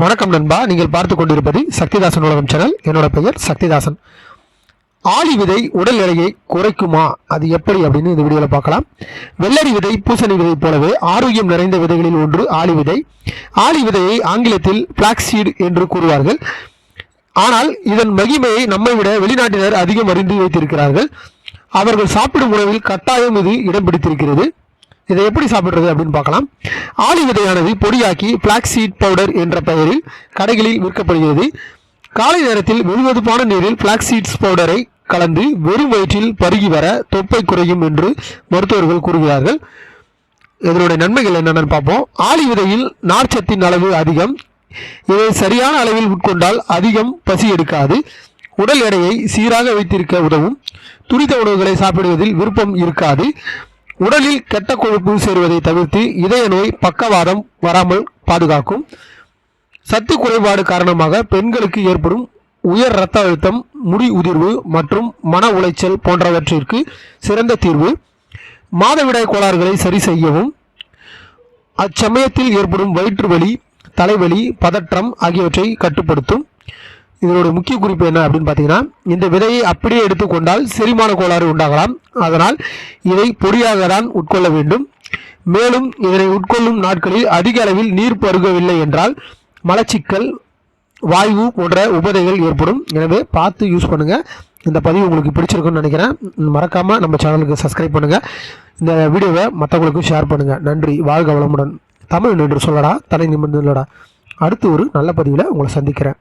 வணக்கம் நண்பா. நீங்கள் பார்த்து கொண்டிருப்பது சக்திதாசன் உலகம் சேனல். என்னோட பெயர் சக்திதாசன். ஆளி விதை உடல் எடையை குறைக்குமா? அது எப்படி அப்படின்னு இந்த வீடியோவில் பார்க்கலாம். வெள்ளரி விதை பூசணி விதை போலவே ஆரோக்கியம் நிறைந்த விதைகளில் ஒன்று ஆளி விதை. ஆளி விதையை ஆங்கிலத்தில் பிளாக்ஸீடு என்று கூறுவார்கள். ஆனால் இதன் மகிமையை நம்மை விட வெளிநாட்டினர் அதிகம் அறிந்து வைத்திருக்கிறார்கள். அவர்கள் சாப்பிடும் உணவில் கட்டாயம் இது இடம் பிடித்திருக்கிறது. இதை எப்படி சாப்பிடுறது அப்படின்னு பார்க்கலாம். ஆளி விதையானது பொடியாக்கி பிளாக்சீட் பவுடர் என்ற பெயரில் கடைகளில் விற்கப்படுகிறது. காலை நேரத்தில் வெதுவெதுப்பான நீரில் பிளாக்சீட்ஸ் பவுடரை கலந்து வெறும் வயிற்றில் பருகி வர தொப்பை குறையும் என்று மருத்துவர்கள் கூறுகிறார்கள். இதனுடைய நன்மைகள் என்னென்னு பார்ப்போம். ஆளி விதையில் நார்ச்சத்தின் அளவு அதிகம். இதை சரியான அளவில் உட்கொண்டால் அதிகம் பசி எடுக்காது. உடல் எடையை சீராக வைத்திருக்க உதவும். துரித உணவுகளை சாப்பிடுவதில் விருப்பம் இருக்காது. உடலில் கெட்ட கொழுப்பு சேருவதை தவிர்த்து இதய நோய் பக்கவாதம் வராமல் பாதுகாக்கும். சத்து குறைபாடு காரணமாக பெண்களுக்கு ஏற்படும் உயர் இரத்த அழுத்தம் முடி உதிர்வு மற்றும் மன உளைச்சல் போன்றவற்றிற்கு சிறந்த தீர்வு. மாதவிடாய் கோளாறுகளை சரி செய்யவும். அச்சமயத்தில் ஏற்படும் வயிற்று வலி தலைவலி பதற்றம் ஆகியவற்றை கட்டுப்படுத்தும். இதனோட முக்கிய குறிப்பு என்ன அப்படின்னு பார்த்தீங்கன்னா இந்த விதையை அப்படியே எடுத்துக்கொண்டால் செரிமான கோளாறு உண்டாகலாம். அதனால் இதை பொடியாக தான் உட்கொள்ள வேண்டும். மேலும் இதனை உட்கொள்ளும் நாட்களில் அதிக அளவில் நீர் பருகவில்லை என்றால் மலச்சிக்கல் வாயு போன்ற உபதைகள் ஏற்படும். எனவே பார்த்து யூஸ் பண்ணுங்கள் இந்த பதிவு உங்களுக்கு பிடிச்சிருக்குன்னு நினைக்கிறேன். மறக்காமல் நம்ம சேனலுக்கு சப்ஸ்கிரைப் பண்ணுங்கள் இந்த வீடியோவை மற்றவங்களுக்கும் ஷேர் பண்ணுங்கள் நன்றி. வாழ்க வளமுடன். தமிழ் நின்று சொல்லடா தலை நிமிர்ந்து அடுத்து ஒரு நல்ல பதிவில் உங்களை சந்திக்கிறேன்.